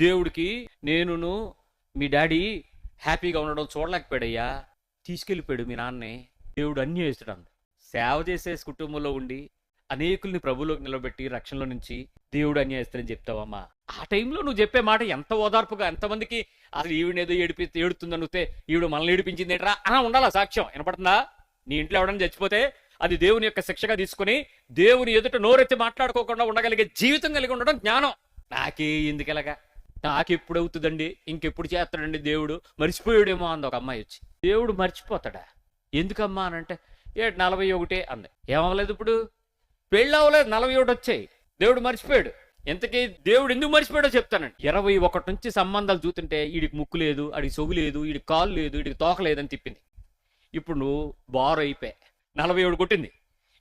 దేవుడికి నేనును మీ డాడీ హ్యాపీగా ఉండడం చూడలేకపోయాడయ్యా. తీసుకెళ్ళిపోయాడు మీ నాన్నే. దేవుడు అన్యాయస్తుడు అంది సేవ చేసే కుటుంబంలో ఉండి అనేకుల్ని ప్రభులోకి నిలబెట్టి రక్షణలో నుంచి దేవుడు అన్యాయస్తుడని చెప్తావమ్మా. ఆ టైంలో నువ్వు చెప్పే మాట ఎంత ఓదార్పుగా ఎంతమందికి అసలు ఈవిడేదో ఏడిపి ఏడుతుంది అనుతే ఈవిడ మనల్ని ఏడిపించింది ఏంట్రా అలా ఉండాలా సాక్ష్యం. వినపడుతుందా? నీ ఇంట్లో ఎవడన్నా చచ్చిపోతే అది దేవుని యొక్క శిక్షగా తీసుకుని దేవుని ఎదుట నోరెత్తి మాట్లాడుకోకుండా ఉండగలిగే జీవితం కలిగి ఉండడం జ్ఞానం. నాకే ఎందుకెలాగా నాకెప్పుడు అవుతుందండి ఇంకెప్పుడు చేస్తాడండి దేవుడు? మర్చిపోయాడేమో అంది ఒక అమ్మాయి వచ్చి. దేవుడు మర్చిపోతాడా? ఎందుకమ్మా అని అంటే ఏ నలభై ఒకటే అంది. ఏమవ్వలేదు ఇప్పుడు? పెళ్ళి అవ్వలేదు నలభై ఒకటి వచ్చాయి. దేవుడు మర్చిపోయాడు. ఇంతకీ దేవుడు ఎందుకు మర్చిపోయాడో చెప్తానండి. ఇరవై ఒకటి నుంచి సంబంధాలు చూస్తుంటే వీడికి ముక్కు లేదు వీడికి సొగు లేదు వీడికి కాలు లేదు వీడికి తోక లేదని తిప్పింది. ఇప్పుడు నువ్వు బారు అయిపోయా నలభై ఏడు కొట్టింది.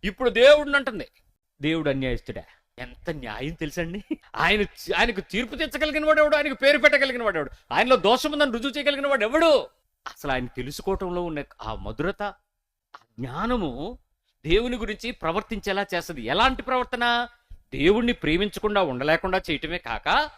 ఇప్పుడు దేవుడిని అంటుంది. దేవుడు అన్యాయస్తుడా? ఎంత న్యాయం తెలుసండి? ఆయన ఆయనకు తీర్పు తెచ్చగలిగిన వాడు ఎవడు? ఆయనకు పేరు పెట్టగలిగిన వాడు ఎవడు? ఆయనలో దోషం ఉందని రుజువు చేయగలిగిన వాడు ఎవడు? అసలు ఆయన తెలుసుకోవటంలో ఉన్న ఆ మధురత ఆ జ్ఞానము దేవుని గురించి ప్రవర్తించేలా చేస్తుంది. ఎలాంటి ప్రవర్తన? దేవుణ్ణి ప్రేమించకుండా ఉండలేకుండా చేయటమే కాక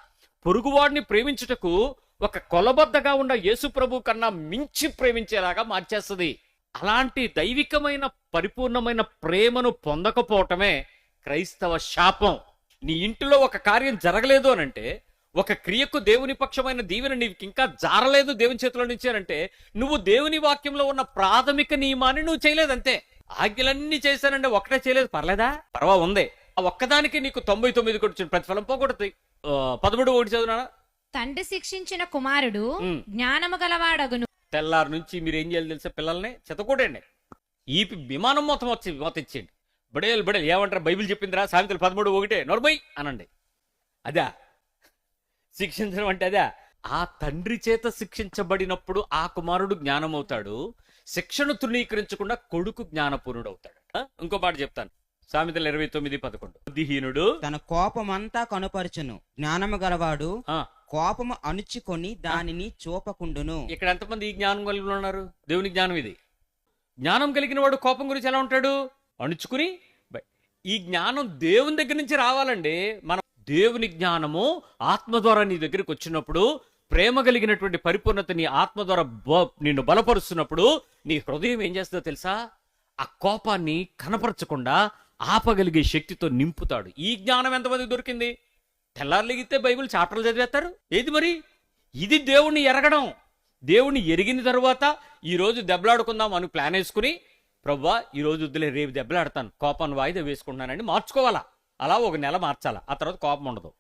పొరుగువాడిని ప్రేమించుటకు ఒక కొలబద్దగా ఉన్న యేసు ప్రభు కన్నా మించి ప్రేమించేలాగా మార్చేస్తుంది. అలాంటి దైవికమైన పరిపూర్ణమైన ప్రేమను పొందకపోవటమే క్రైస్తవ శాపం. నీ ఇంటిలో ఒక కార్యం జరగలేదు అనంటే ఒక క్రియకు దేవుని పక్షమైన దీవెన నీకు ఇంకా జారలేదు దేవుని చేతిలో నుంచి అనంటే నువ్వు దేవుని వాక్యంలో ఉన్న ప్రాథమిక నియమాన్ని నువ్వు చేయలేదంతే ఆజ్ఞలన్నీ చేశానంటే ఒకటే చేయలేదు. పర్లేదా? పర్వా ఉంది. ఆ ఒక్కదానికి నీకు తొంభై తొమ్మిది వచ్చిన ప్రతిఫలం పోగొడుతుంది ఆ, పదమూడు ఒకటి చదువునా తండ్రి శిక్షించిన కుమారుడు. జ్ఞానము గలవాడగును. తెల్లారి నుంచి మీరు ఏం చేయాలి తెలుసా పిల్లల్ని? చెతకూడండి ఈ విమానం మొత్తం వచ్చి మొత్తం ఇచ్చేయండి. బడేలు బడేలు ఏమంటారు? బైబిల్ చెప్పిందిరా? సామెతలు పదమూడు ఒకటే. నోర్మై అనండి. అదా? శిక్షించడం అంటే అదా? ఆ తండ్రి చేత శిక్షించబడినప్పుడు ఆ కుమారుడు జ్ఞానమవుతాడు. శిక్షను తృణీకరించకుండా కొడుకు జ్ఞానపూర్ణుడు అవుతాడు? ఇంకో మాట చెప్తాను. సామెతలు ఇరవై తొమ్మిది పదకొండు. బుద్ధిహీనుడు తన కోపమంతా కనుపరచును. జ్ఞానము గలవాడు ఆ, కోపము అణుచుకొని దానిని చూపకుండును. ఇక్కడ ఎంతమంది ఈ జ్ఞానం కలిగి ఉన్నారు? దేవుని జ్ఞానం ఇది. జ్ఞానం కలిగిన వాడు కోపం గురించి ఎలా ఉంటాడు? అణుచుకుని ఈ జ్ఞానం దేవుని దగ్గర నుంచి రావాలండి. మనం దేవుని జ్ఞానము ఆత్మ ద్వారా నీ దగ్గరికి వచ్చినప్పుడు ప్రేమ కలిగినటువంటి పరిపూర్ణత నీ ఆత్మ ద్వారా బ- నిన్ను బలపరుస్తున్నప్పుడు నీ హృదయం ఏం చేస్తుందో తెలుసా? ఆ కోపాన్ని కనపరచకుండా ఆపగలిగే శక్తితో నింపుతాడు. ఈ జ్ఞానం ఎంతమంది దొరికింది? తెల్లారులిగితే బైబిల్ చాప్టర్లు చదివేస్తారు? ఏది మరి? ఇది దేవుణ్ణి ఎరగడం. దేవుణ్ణి ఎరిగిన తర్వాత ఈరోజు దెబ్బలాడుకుందాం అని ప్లాన్ వేసుకుని ప్రవ్వా ఈ వద్దులే రేపు దెబ్బలాడతాను. కోపాన్ని వాయిదా వేసుకుంటున్నానండి మార్చుకోవాలా? అలా ఒక నెల మార్చాలా? ఆ తర్వాత కోపం ఉండదు.